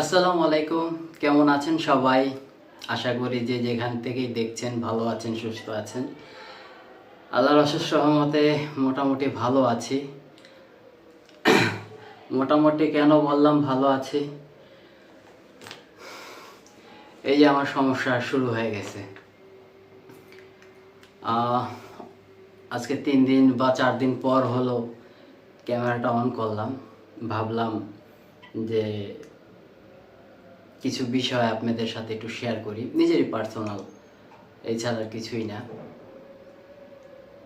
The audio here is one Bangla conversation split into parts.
আসসালামু আলাইকুম। কেমন আছেন সবাই? আশা করি যে যেখান থেকেই দেখছেন ভালো আছেন, সুস্থ আছেন। আল্লাহর অশেষ সহমতে মোটামুটি ভালো আছি। মোটামুটি কেন বললাম ভালো আছি? এই যে আমার সমস্যা শুরু হয়ে গেছে। আজকে তিন দিন বা চার দিন পর হলো ক্যামেরাটা অন করলাম। ভাবলাম যে কিছু বিষয় আপনাদের সাথে একটু শেয়ার করি। নিজেরই পার্সোনাল এছাড়া কিছুই না।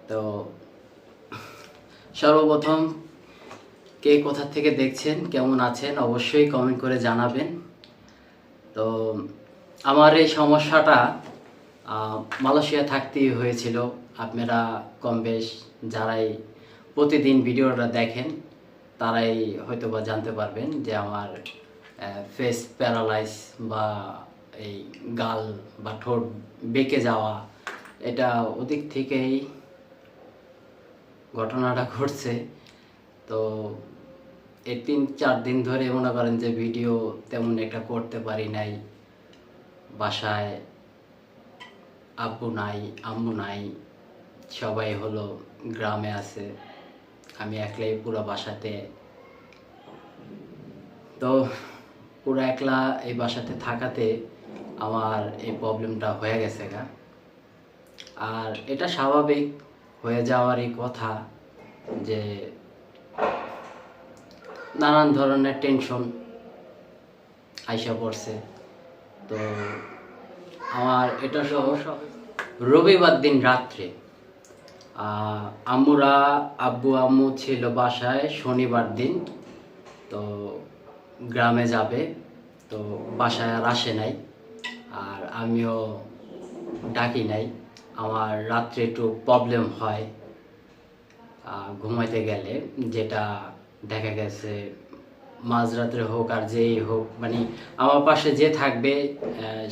তো, সর্বপ্রথম, কে কোথা থেকে দেখছেন, কেমন আছেন, অবশ্যই কমেন্ট করে জানাবেন। তো, আমার এই সমস্যাটা মালয়েশিয়া থাকতেই হয়েছিল। আপনারা কম বেশ যারাই প্রতিদিন ভিডিওটা দেখেন, তারাই হয়তো বা জানতে পারবেন যে আমার ফেস প্যারালাইজ বা এই গাল বা ঠোঁট বেঁকে যাওয়া, এটা ওদিক থেকেই ঘটনাটা ঘটছে। তো এই তিন, চার দিন ধরে মনে করেন যে ভিডিও তেমন একটা করতে পারি নাই। বাসায় আব্বু নাই, আম্মু নাই, সবাই হলো গ্রামে আছে। আমি একলাই পুরো বাসাতে। তো পুরো একলা এই বাসাতে থাকাতে আমার এই প্রবলেমটা হয়ে গেছে গা। আর এটা স্বাভাবিক হয়ে যাওয়ারই কথা যে নানান ধরনের টেনশন আইসা পড়ছে। তো আমার এটা সহ রবিবার দিন রাত্রে আম্মুরা, আব্বু, আম্মু ছিল বাসায় শনিবার দিন। তো গ্রামে যাবে, তো বাসায় আর আসে নাই। আর আমিও ডাকি নাই। আমার রাত্রে একটু প্রবলেম হয় ঘুমাইতে গেলে। যেটা দেখা গেছে, মাঝরাত্রে হোক আর যেই হোক মানে আমার পাশে যে থাকবে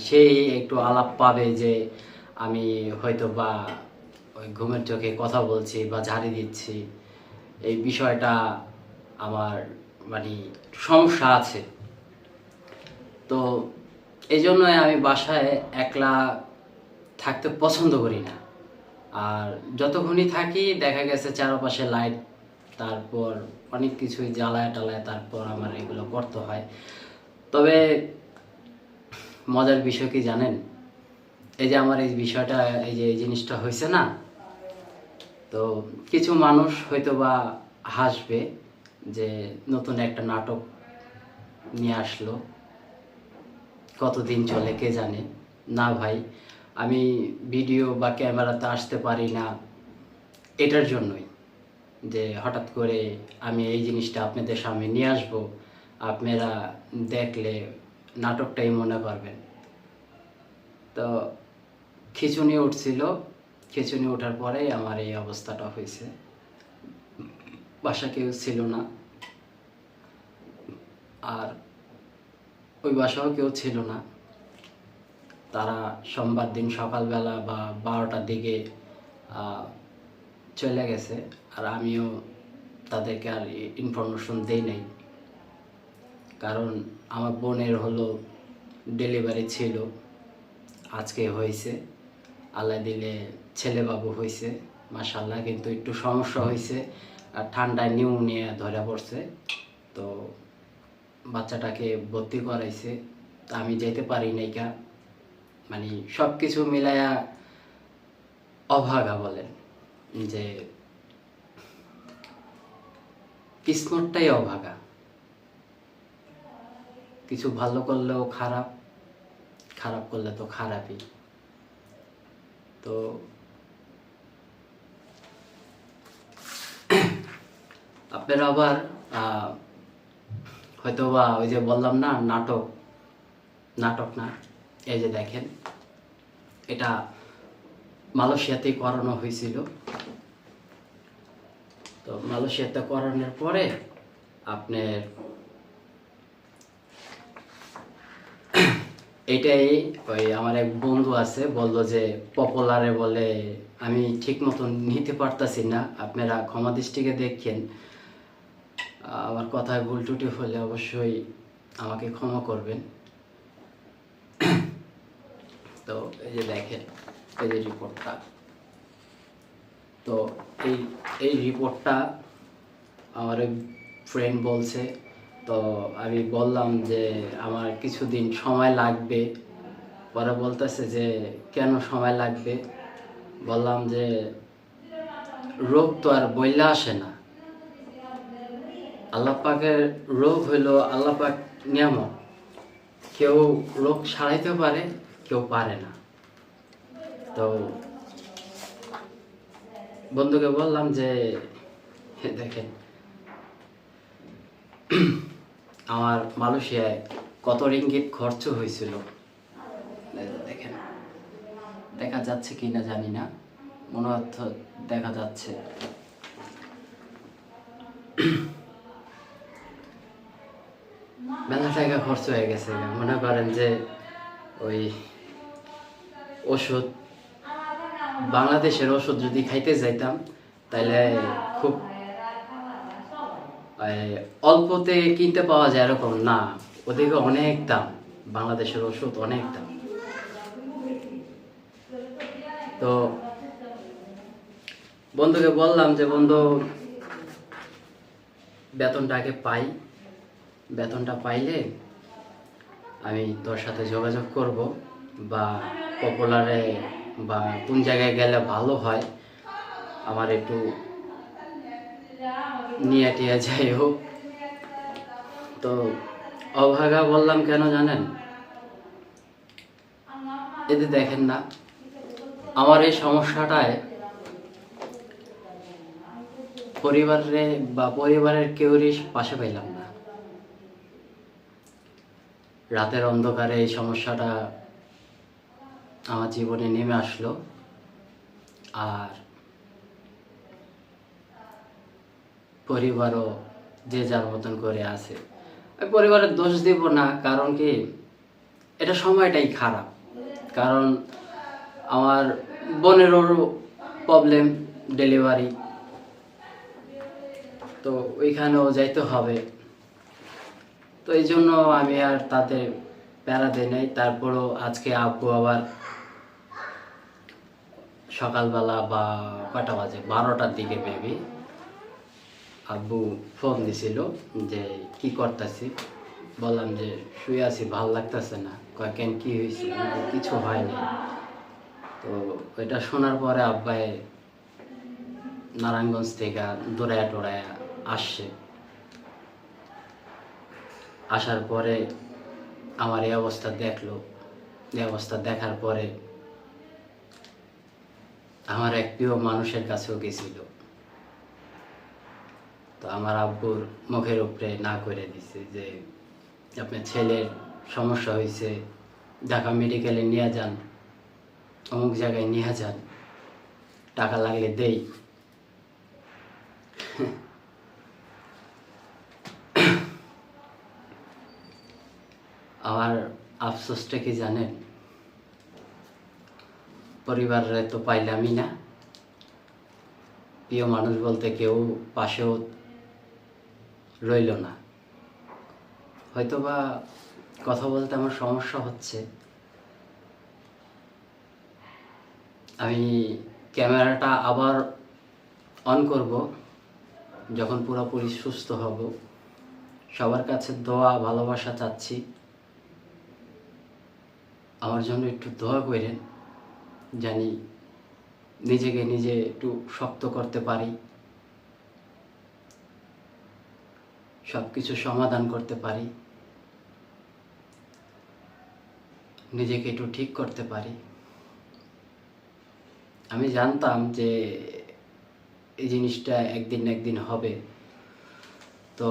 সেই একটু আলাপ পাবে যে আমি হয়তো বা ওই ঘুমের চোখে কথা বলছি বা ঝাড়ি দিচ্ছি। এই বিষয়টা আমার মানে সমস্যা আছে। তো এই জন্যই আমি বাসায় একলা থাকতে পছন্দ করি না। আর যতক্ষণই থাকি, দেখা গেছে চারপাশে লাইট তারপর অনেক কিছুই জ্বালায় টালায়, তারপর আমার এগুলো করতে হয়। তবে মজার বিষয় কি জানেন? এই যে আমার এই বিষয়টা, এই যে এই জিনিসটা হয়েছে না, তো কিছু মানুষ হয়তো বা হাসবে যে নতুন একটা নাটক নিয়ে আসলো। কতদিন চলে কে জানে। না ভাই, আমি ভিডিও বা ক্যামেরাতে আসতে পারি না এটার জন্যই যে হঠাৎ করে আমি এই জিনিসটা আপনাদের সামনে নিয়ে আসব। আপনারা দেখলে নাটকটাই মনে করবেন। তো খিচুনি উঠছিল। খিচুনি ওঠার পরেই আমার এই অবস্থাটা হয়েছে। বাসা কেউ ছিল না। আর ওই বাসাও কেউ ছিল না। তারা সোমবার দিন সকালবেলা বা বারোটার দিকে চলে গেছে। আর আমিও তাদেরকে আর ইনফরমেশন দেই নাই। কারণ আমার বোনের হলো ডেলিভারি ছিল। আজকে হয়েছে। আল্লাহ দিলে ছেলে বাবু হয়েছে। মাসাল্লাহ কিন্তু একটু সমস্যা হয়েছে। আর ঠান্ডায় নিউমোনিয়া ধরা পড়ছে। তো বাচ্চাটাকে ভর্তি করাইছে। তা আমি যেতে পারি নাই কা। মানে সব কিছু মিলায়া অভাগা বলেন যে কিসমতটাই অভাগা। কিছু ভালো করলেও খারাপ খারাপ করলে তো খারাপই। তো আপনারা আবার হয়তো বা ওই যে বললাম না, নাটক নাটক না, এই যে দেখেন, এটা মালয়েশিয়াতেই করানো হয়েছিল। তো মালয়েশিয়াতে করানোর পরে আপনার এটাই ওই আমার এক বন্ধু আছে, বলল যে পপুলারে বলে, আমি ঠিক মতন নিতে পারতাছি না, আপনারা ক্ষমা দৃষ্টিকে দেখেন। আমার কথায় ভুল ত্রুটি হলে অবশ্যই আমাকে ক্ষমা করবেন। তো এই যে দেখেন, এই যে রিপোর্টটা তো এই এই রিপোর্টটা আমার ফ্রেন্ড বলছে, তো আমি বললাম যে আমার কিছুদিন সময় লাগবে। পরে বলতেছে যে, কেন সময় লাগবে? বললাম যে, রোগ তো আর বইলা আসে না। আল্লাহ পাকের রোগ হইল আল্লাহ পাক নিয়ামত। কেউ রোগ সারাইতে পারে, কেউ পারে না। তো বন্ধুকে বললাম যে দেখেন, আমার মালয়েশিয়ায় কত রিঙ্গিত খরচ হয়েছিল? দেখেন, দেখা যাচ্ছে কি না জানি না। মনে দেখা যাচ্ছে মেলা টাকা খরচ হয়ে গেছে মনে করেন যে ওই ওষুধ, বাংলাদেশের ওষুধ যদি খাইতে যাইতাম তাহলে খুব অল্পতে কিনতে পাওয়া যায় এরকম না। ওদিকে অনেক দাম, বাংলাদেশের ওষুধ অনেক দাম। তো বন্ধুকে বললাম যে, বন্ধু, বেতনটা আগে পাই। বেতনটা পাইলে আমি তোর সাথে যোগাযোগ করব বা পপুলারে বা কোন জায়গায় গেলে ভালো হয়, আমার একটু নিয়ে টিয়া যাই হোক। তো অভাগা বললাম কেন জানেন? এতে দেখেন না, আমার এই সমস্যাটায় পরিবারে বা পরিবারের কেউরই পাশে পাইলাম না। রাতের অন্ধকারে এই সমস্যাটা আমার জীবনে নেমে আসলো। আর পরিবারও যে যার মতন করে আছে। আমি পরিবারের দোষ দিব না, কারণ কি এটা সময়টাই খারাপ। কারণ আমার বোনেরও প্রবলেম ডেলিভারি তো ওইখানেও যাইতে হবে। তো এই জন্য আমি আর তাতে প্যারা দিই নাই। তারপরও আজকে আব্বু আবার সকালবেলা বা কটা বাজে? বারোটার দিকে মেবি আব্বু ফোন দিছিল যে, কি করতেছি? বললাম যে, শুয়ে আছি, ভালো লাগতেছে না। কয়, কেন, কি হয়েছে? কিছু হয়নি। তো এটা শোনার পরে আব্বাই নারায়ণগঞ্জ থেকে দৌড়ায়া টোড়ায় আসছে। আসার পরে আমার এই অবস্থা দেখল। এই অবস্থা দেখার পরে আমার এক প্রিয় মানুষের কাছেও গেছিল। তো আমার আব্বুর মুখের উপরে না করে দিছে যে, আপনার ছেলের সমস্যা হয়েছে, ঢাকা মেডিকেলে নিয়ে যান, অমুক জায়গায় নিয়ে যান, টাকা লাগলে দেই। আমার আফসোসটা কি জানেন? পরিবারে তো পাইলামই না। প্রিয় মানুষ বলতে কেউ পাশেও রইল না। হয়তোবা কথা বলতে আমার সমস্যা হচ্ছে। আমি ক্যামেরাটা আবার অন করব, যখন পুরোপুরি সুস্থ হব। সবার কাছে দোয়া, ভালোবাসা চাচ্ছি। আমার জন্য একটু দোয়া করেন, জানি নিজেকে নিজে একটু শক্ত করতে পারি সব কিছু সমাধান করতে পারি, নিজেকে একটু ঠিক করতে পারি। আমি জানতাম যে এই জিনিসটা একদিন না একদিন হবে। তো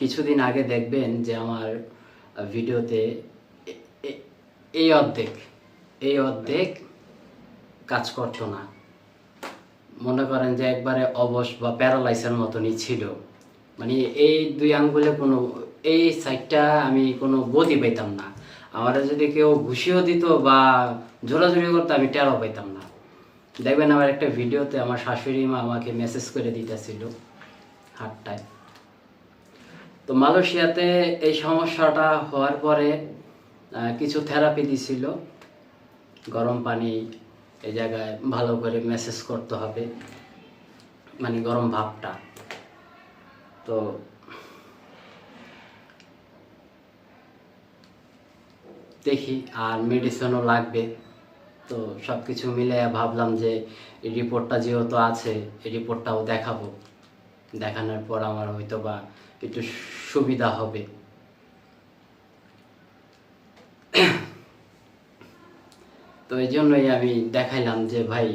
কিছুদিন আগে দেখবেন যে আমার ভিডিওতে এই অর্ধেক এই অর্ধেক কাজ করতো না। মনে করেন যে একবারে অবশ বা প্যারালাইসের মতনই ছিল। মানে এই দুই আঙ্গুলে কোনো, এই সাইডটা আমি কোনো গতি পাইতাম না। আমার যদি কেউ ঘুষিও দিত বা জোরাজুরি করতো, আমি টেরও পাইতাম না। দেখবেন আমার একটা ভিডিওতে আমার শাশুড়ি মা আমাকে মেসেজ করে দিতেছিল হাটটায়। তো মালয়েশিয়াতে এই সমস্যাটা হওয়ার পরে কিছু থেরাপি দিছিল। গরম পানি এই জায়গায় ভালো করে মেসেজ করতে হবে মানে গরম ভাবটা। তো দেখি আর মেডিসিনও লাগবে। তো সব কিছু মিলে ভাবলাম যে রিপোর্টটা যেহেতু আছে, এই রিপোর্টটাও দেখাবো। দেখানোর পর আমার হয়তো বা একটু সুবিধা হবে। তো এই জন্যই আমি দেখাইলাম যে, ভাই,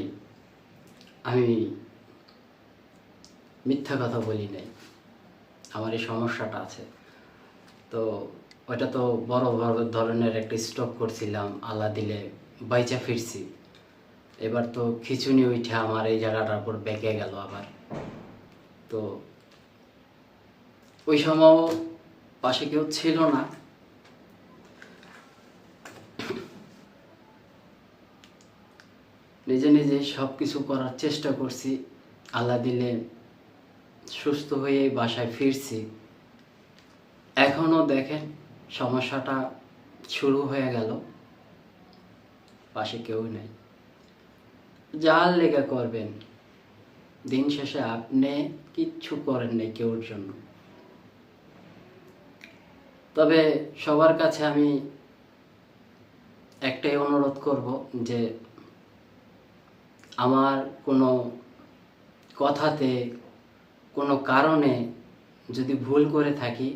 আমি মিথ্যা কথা বলি নাই। আমার এই সমস্যাটা আছে। তো ওইটা তো বড় বড় ধরনের একটা স্টক করছিলাম, আল্লাহ দিলে বাইচা ফিরছি। এবার তো খিচুনি উঠে আমার এই জায়গাটার উপর বেঁকে গেল আবার। তো ওই সময় পাশে কেউ ছিল না। নিজে নিজে সব কিছু করার চেষ্টা করছি। আল্লাহ দিলে সুস্থ হয়ে বাসায় ফিরছি। এখনও দেখেন সমস্যাটা শুরু হয়ে গেল। পাশে কেউ নেই। যার লেগে করবেন, দিন শেষে আপনি কিচ্ছু করেন নাই কেউর জন্য। তবে সবার কাছে আমি একটাই অনুরোধ করব যে আমার কোনো কথাতে, কোনো কারণে যদি ভুল করে থাকি,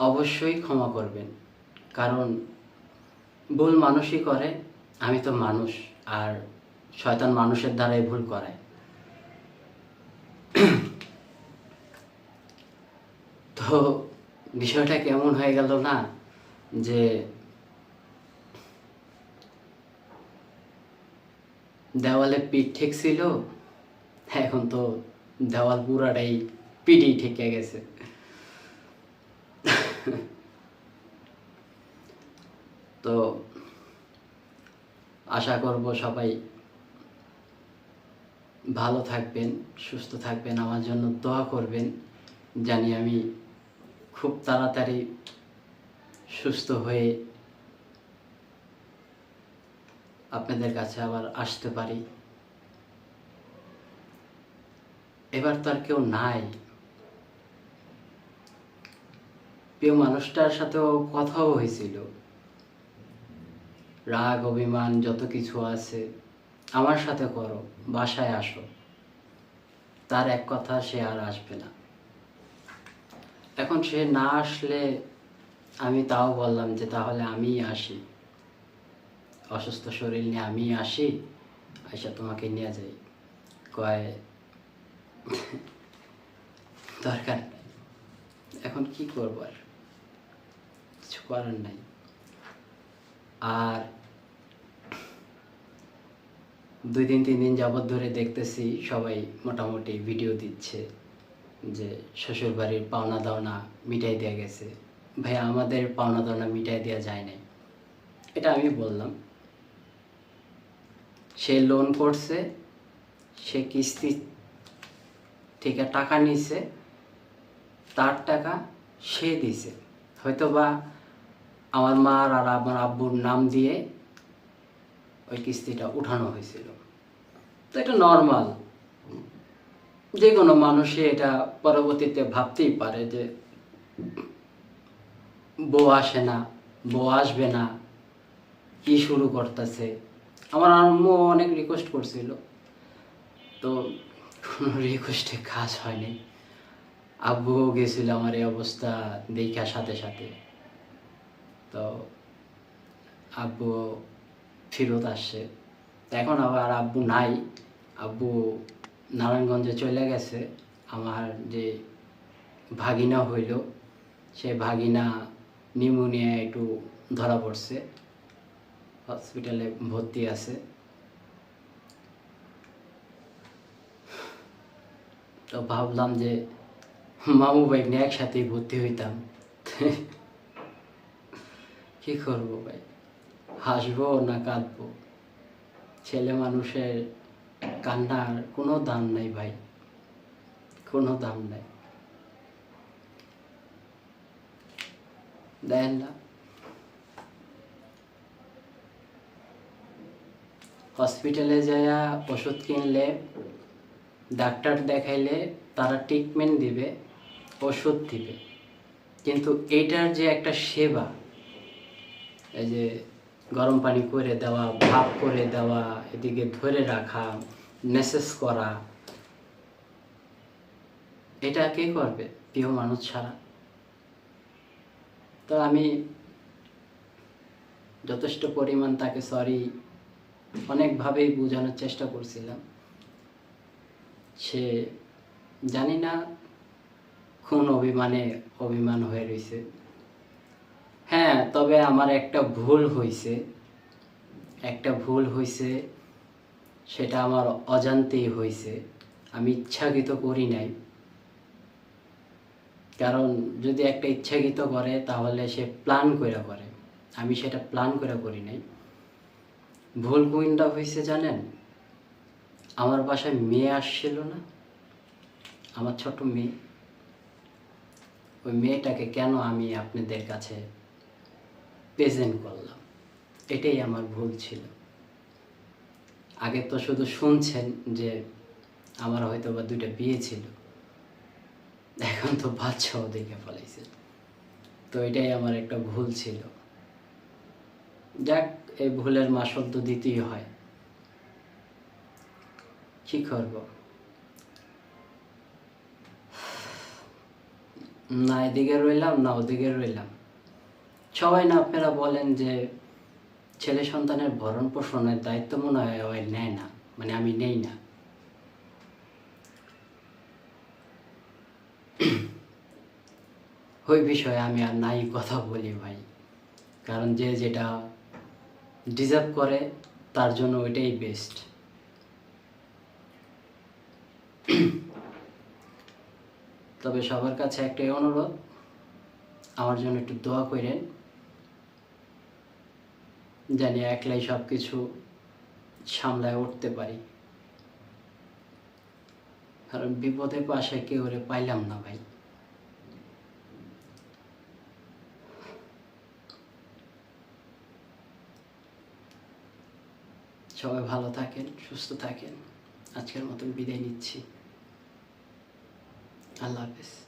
অবশ্যই ক্ষমা করবেন। কারণ ভুল মানুষই করে, আমি তো মানুষ, আর শয়তান মানুষের দ্বারাই ভুল করায় তো বিষয়টা কেমন হয়ে গেল না? যে দেওয়ালে পিঠ ঠেকছিল, এখন তো দেওয়াল পুরাটাই পিঠই ঠেকে গেছে। তো আশা করব সবাই ভালো থাকবেন, সুস্থ থাকবেন, আমার জন্য দোয়া করবেন, জানি আমি খুব তাড়াতাড়ি সুস্থ হয়ে আপনাদের কাছে আবার আসতে পারি। এবার তো আর কেউ নাই। প্রিয় মানুষটার সাথেও কথাও হয়েছিল। রাগ, অভিমান, যত কিছু আছে, আমার সাথে করো, বাসায় আসো। তার এক কথা সে আর আসবে না। এখন সে না আসলে আমি তাও বললাম যে তাহলে আমি আসি। অসুস্থ শরীর নিয়ে আমি আসি, আইসা তোমাকে নিয়ে যাই। কয়, দরকার এখন কি করব আর? কিছু করার নাই। আর দুই দিন, তিন দিন যাবৎ ধরে দেখতেছি সবাই মোটামুটি ভিডিও দিচ্ছে যে শ্বশুর বাড়ির পাওনা দাওনা মিটাই দেওয়া গেছে। ভাই আমাদের পাওনা দাওনা মিটাই দেওয়া যায় নাই। এটা আমি বললাম। সে লোন করছে, সে কিস্তি থেকে টাকা নিছে, তার টাকা সে দিছে। হয়তো বা আমার মার আর আমার আব্বুর নাম দিয়ে ওই কিস্তিটা উঠানো হয়েছিল। তো এটা নর্মাল যে কোনো মানুষই এটা পরবর্তীতে ভাবতেই পারে যে বউ আসে না, বউ আসবে না, কি শুরু করতেছে। আমার আম্মু অনেক রিকোয়েস্ট করছিল। তো কোনো রিকোয়েস্টে কাজ হয়নি। আব্বুও গেছিল আমার এই অবস্থা দেখার সাথে সাথে। তো আব্বু ফেরত আসছে। এখন আবার আব্বু নাই। আব্বু নারায়ণগঞ্জে চলে গেছে। আমার যে ভাগিনা হইল, সে ভাগিনা নিউমোনিয়া একটু ধরা পড়ছে। হসপিটালে ভর্তি আছে। তো ভাবলাম যে মামু ভাই নিয়ে একসাথেই ভর্তি হইতাম। কি করব ভাই? হাসবো না কাঁদবো? ছেলে মানুষের কান্নার কোনো দাম নাই ভাই। কোনো দাম নাই। দেন না। হসপিটালে যায়া ওষুধ কিনলে, ডাক্তার দেখাইলে তারা ট্রিটমেন্ট দিবে, ওষুধ দিবে। কিন্তু এইটার যে একটা সেবা, এই যে গরম পানি করে দেওয়া, ভাপ করে দেওয়া, এদিকে ধরে রাখা মেসেজ করা, এটা কে করবে প্রিয় মানুষ ছাড়া? তো আমি যথেষ্ট পরিমাণ তাকে সরি অনেকভাবেই বোঝানোর চেষ্টা করছিলাম। সে জানি না কোন অভিমানে অভিমান হয়ে রয়েছে হ্যাঁ তবে আমার একটা ভুল হয়েছে একটা ভুল হয়েছে সেটা আমার অজান্তেই হয়েছে আমি ইচ্ছাকৃত করি নাই। কারণ যদি একটা ইচ্ছাকৃত করে, তাহলে সে প্ল্যান করে করে। আমি সেটা প্ল্যান করে করি নাই। ভুল কোনটা হয়েছে জানেন? আমার বাসায় মেয়ে আসছিল না। আমার ছোট মেয়ে। ওই মেয়েটাকে কেন আমি আপনাদের কাছে প্রেজেন্ট করলাম? এটাই আমার ভুল ছিল। আগে তো শুধু শুনছেন যে আমার হয়তো বা দুইটা বিয়ে ছিল। এখন তো বাচ্চাও দেখে ফেলাইছে তো এটাই আমার একটা ভুল ছিল। যাক এই ভুলের মাসল তো দিতেই হয়। কি করব? না এদিকে রইলাম, না ওদিকে রইলাম। সবাই না আপনারা বলেন যে ছেলে সন্তানের ভরণ পোষণের দায়িত্ব মনে হয় ওই নেয় না মানে আমি নেই না। ওই বিষয়ে আমি আর নাই কথা বলি ভাই, কারণ যে যেটা ডিজার্ভ করে, তার জন্য ওইটাই বেস্ট তবে সবার কাছে একটাই অনুরোধ, আমার জন্য একটু দোয়া করেন জানি একলাই সব কিছু সামলায় উঠতে পারি। কারণ বিপদে পাশে কেউ পাইলাম না ভাই। সবাই ভালো থাকেন সুস্থ থাকেন। আজকের মতন বিদায় নিচ্ছি। আল্লাহ হাফেজ।